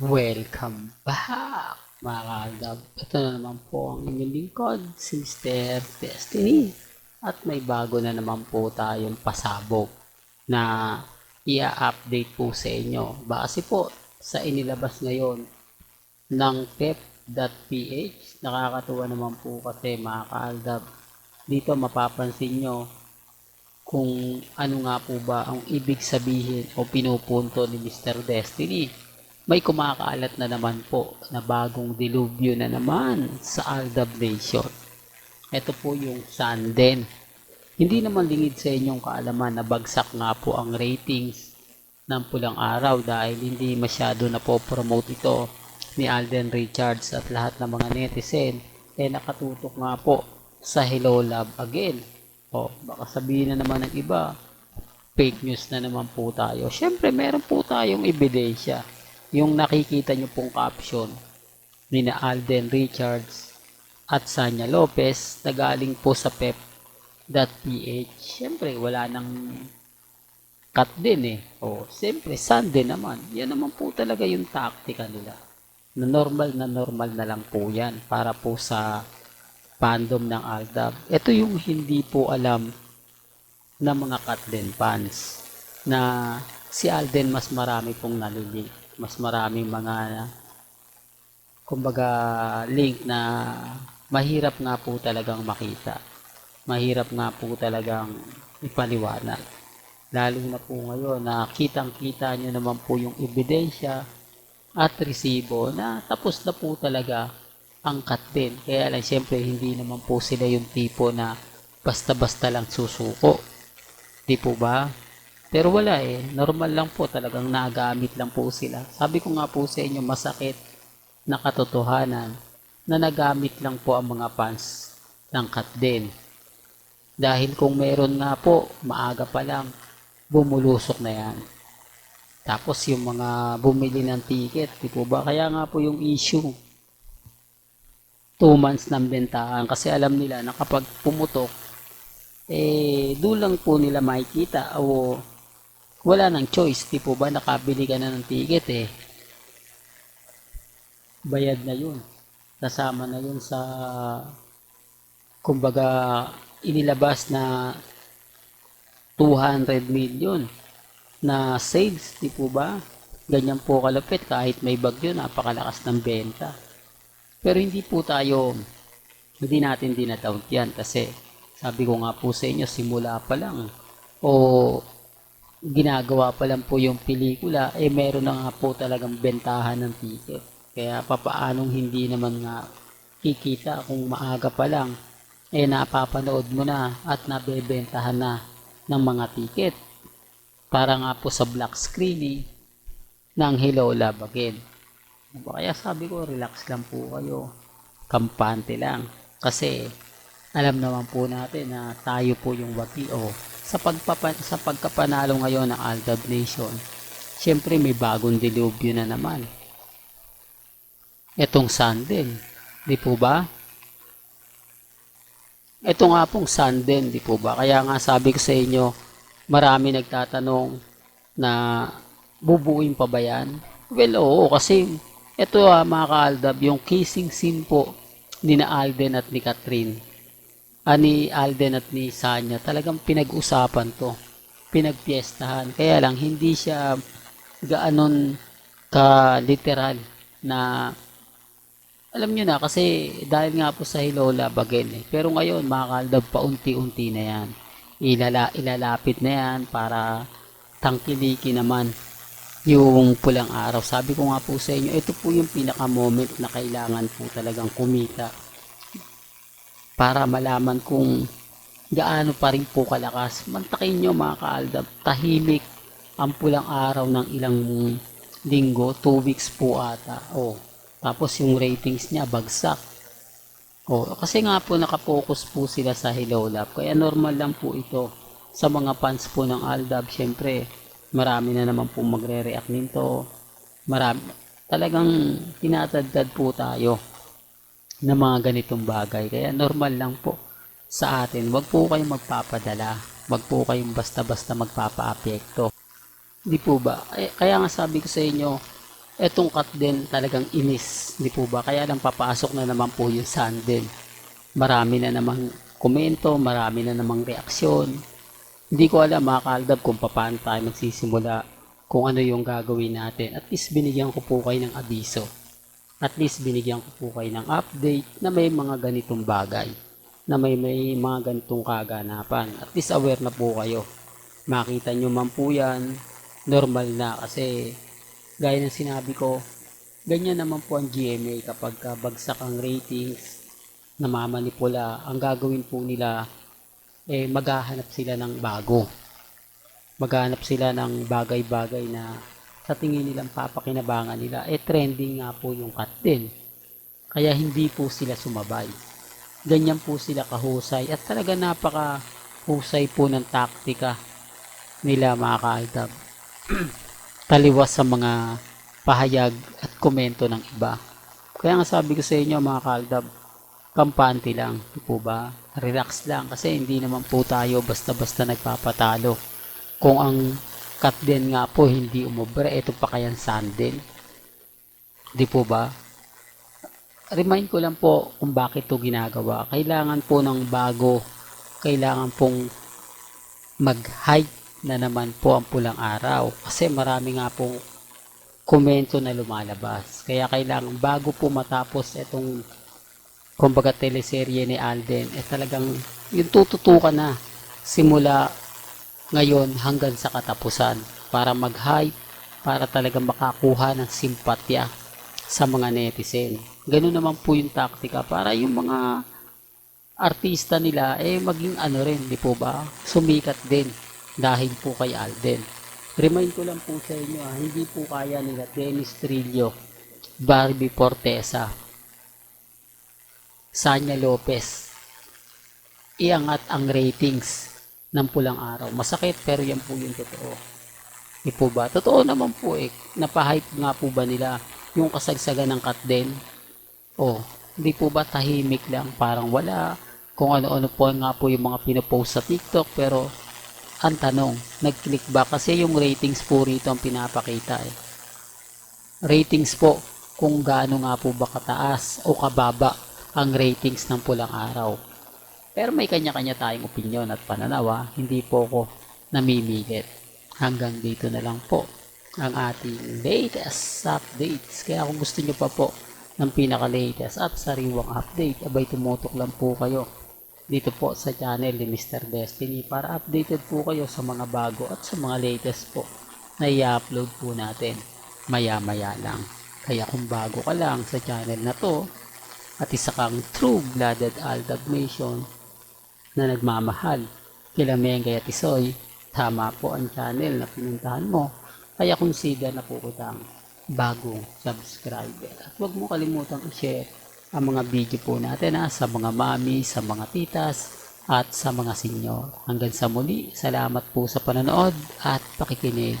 Welcome back, mga kagab. Ito na naman po ang inyong lingkod, Sister Destiny. At may bago na naman po tayong pasabog na i-update po sa inyo. Base po sa inilabas ngayon ng pep.ph. Nakakatuwa naman po kasi mga kaaldab. Dito mapapansin nyo kung ano nga po ba ang ibig sabihin o pinupunto ni Mr. Destiny. May kumakaalat na naman po na bagong dilubyo na naman sa Aldab Nation. Ito po yung Sanden. Hindi naman lingid sa inyong kaalaman na bagsak nga po ang ratings ng pulang araw dahil hindi masyado na po promote ito ni Alden Richards at lahat ng mga netizen eh nakatutok nga po sa Hello Love again. O baka sabihin na naman ng iba, fake news na naman po tayo. Siyempre meron po tayong ebidensya. Yung nakikita nyo pong caption ni na Alden Richards at Sanya Lopez na galing po sa pep.ph. Siyempre wala nang cut din eh. O, siyempre, Sunday naman. Yan naman po talaga yung taktika nila. Na normal na normal na lang po yan para po sa fandom ng Aldab. Ito yung hindi po alam ng mga Katlin fans na si Alden mas marami pong nalilig. Mas maraming mga kumbaga link na mahirap nga po talagang makita. Mahirap nga po talagang ipaliwanag. Lalo na po ngayon na kitang-kita nyo naman po yung ebidensya at resibo na tapos na po talaga angkat din. Kaya lang siyempre hindi naman po sila yung tipo na basta-basta lang susuko. Di po ba? Pero wala eh. Normal lang po talagang nagamit lang po sila. Sabi ko nga po sa inyo masakit na katotohanan na nagamit lang po ang mga fans ng cut din. Dahil kung meron nga po, maaga pa lang, bumulusok na yan. Tapos yung mga bumili ng ticket, di po ba? Kaya nga po yung issue, 2 months ng bentahan kasi alam nila na kapag pumutok eh dulang po nila makikita o wala nang choice. Di po ba nakabili ka na ng ticket eh? Bayad na yun. Kasama na yun sa kumbaga inilabas na 200 million na sales di po ba? Ganyan po kalapit kahit may bagyo napakalakas ng benta. Pero hindi po tayo, hindi natin dinadoubt yan kasi sabi ko nga po sa inyo, simula pa lang. O ginagawa pa lang po yung pelikula, eh meron na nga po talagang bentahan ng ticket. Kaya papaanong hindi naman nga kikita kung maaga pa lang, eh napapanood mo na at nabebentahan na ng mga ticket. Para nga po sa black screening ng Hello Love Again. Kaya sabi ko, relax lang po kayo. Kampante lang. Kasi, alam naman po natin na tayo po yung wagi. O, sa, pagpapa, sa pagkapanalo ngayon ng Aldab Nation, syempre may bagong dilubyo na naman. Itong Sanden, di po ba? Ito nga pong Sanden, di po ba? Kaya nga sabi ko sa inyo, marami nagtatanong na bubuin pa ba yan? Well, oo, kasi ito ah, mga kaaldab, yung kissing scene po ni na Alden at ni Catherine. Ah, ni Alden at ni Sanya, talagang pinag-usapan to. Pinagpiestahan. Kaya lang, hindi siya gaanon ka literal na alam nyo na kasi dahil nga po sa Hilola bagay eh. Pero ngayon mga kaaldab paunti-unti na yan. Ilala, ilalapit na yan para tangkiliki naman yung pulang araw. Sabi ko nga po sa inyo, ito po yung pinaka-moment na kailangan po talagang kumita para malaman kung gaano pa rin po kalakas. Mantakin nyo mga kaaldab, tahimik ang pulang araw ng ilang linggo, 2 weeks po ata. O, tapos yung ratings niya bagsak. O, kasi nga po nakapokus po sila sa Hello Love. Kaya normal lang po ito sa mga fans po ng Aldab. Siyempre, marami na naman po magre-react nito. Marami, talagang tinatadtad po tayo ng mga ganitong bagay. Kaya normal lang po sa atin. Huwag po kayong magpapadala. Huwag po kayong basta-basta magpapa-apekto. Di po ba? Kaya nga sabi ko sa inyo, Etong cut din talagang inis, di po ba? Kaya lang papasok na naman po yung sandal. Marami na namang komento, marami na namang reaksyon. Hindi ko alam mga kaaldab kung paano tayo magsisimula, kung ano yung gagawin natin. At least binigyan ko po kayo ng abiso. At least binigyan ko po kayo ng update na may mga ganitong bagay. Na may, may mga ganitong kaganapan. At least aware na po kayo. Makita nyo man po yan, normal na kasi gaya ng sinabi ko, ganyan naman po ang GMA kapag ka bagsak ang ratings, namamanipula, ang gagawin po nila, eh maghahanap sila ng bago. Maghahanap sila ng bagay-bagay na sa tingin nilang papakinabangan nila, eh trending nga po yung cut. Kaya hindi po sila sumabay. Ganyan po sila kahusay at talaga napaka husay po ng taktika nila mga kaaldab. Taliwas sa mga pahayag at komento ng iba. Kaya nga sabi ko sa inyo mga kaaldab, kampante lang, po ba? Relax lang kasi hindi naman po tayo basta-basta nagpapatalo. Kung ang cut din nga po hindi umubre, ito pa kayang sandal. Di po ba? Remind ko lang po kung bakit to ginagawa. Kailangan po ng bago, kailangan pong mag-hype na naman po ang pulang araw. Kasi marami nga pong komento na lumalabas. Kaya kailangan bago po matapos itong kumbaga teleserye ni Alden, eh talagang yung tututukan na simula ngayon hanggang sa katapusan para mag-hype, para talagang makakuha ng simpatya sa mga netizen. Ganun naman po yung taktika para yung mga artista nila eh maging ano rin, di po ba? Sumikat din dahil po kay Alden. Remind ko lang po sa inyo, ah, hindi po kaya nila Dennis Trillo, Barbie Fortesa, Sanya Lopez, iangat ang ratings ng pulang araw. Masakit pero yan po yung totoo. Di po ba? Totoo naman po eh. Napahype nga po ba nila yung kasagsagan ng cut din? O, di po ba tahimik lang? Parang wala. Kung ano-ano po nga po yung mga pinopost sa TikTok pero ang tanong, nag-click ba? Kasi yung ratings po rito ang pinapakita eh. Ratings po kung gaano nga po ba kataas o kababa ang ratings ng pulang araw. Pero may kanya-kanya tayong opinion at pananaw ah. Hindi po ako namimilit. Hanggang dito na lang po ang ating latest updates. Kaya kung gusto nyo pa po ng pinaka-latest at sariwang update, abay tumutok lang po kayo dito po sa channel ni Mr. Destiny para updated po kayo sa mga bago at sa mga latest po na i-upload po natin maya-maya lang. Kaya kung bago ka lang sa channel na to at isa kang true-blooded Aldab Nation na nagmamahal kila Mengay at Isoy, tama po ang channel na pinuntahan mo. Kaya consider na po kitang bagong subscriber. At huwag mo kalimutang i-share ang mga video po natin ha, sa mga mami, sa mga titas, at sa mga senyor. Hanggang sa muli, salamat po sa panonood at pakikinig.